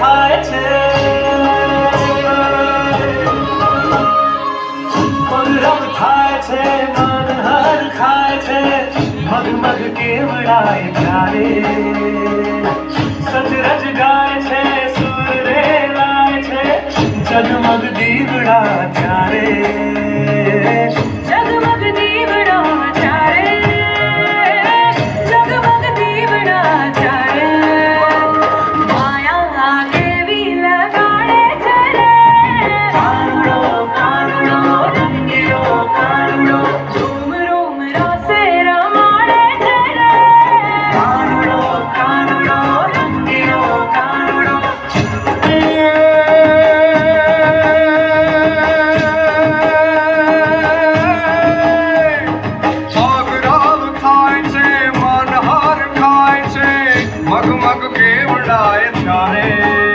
થાય છે. પગરમ થાય છે, મન હર ખાય છે મગમગ કેવડાય ત્યારે. સચરજ ગાય છે સુર રે છે, જગમગ દીવડા ચારે જગમગ દીવડા গায়ের গানে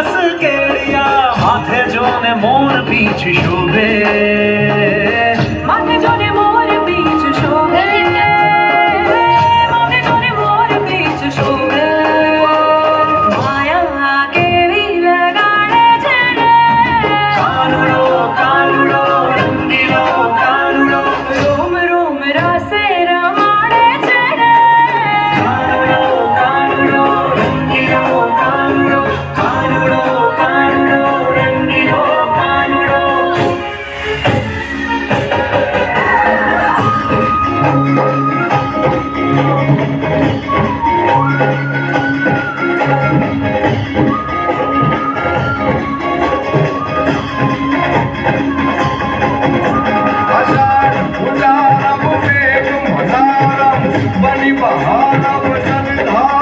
हंस के लिया हाथे जो ने मोर पीछ शोभे Oh!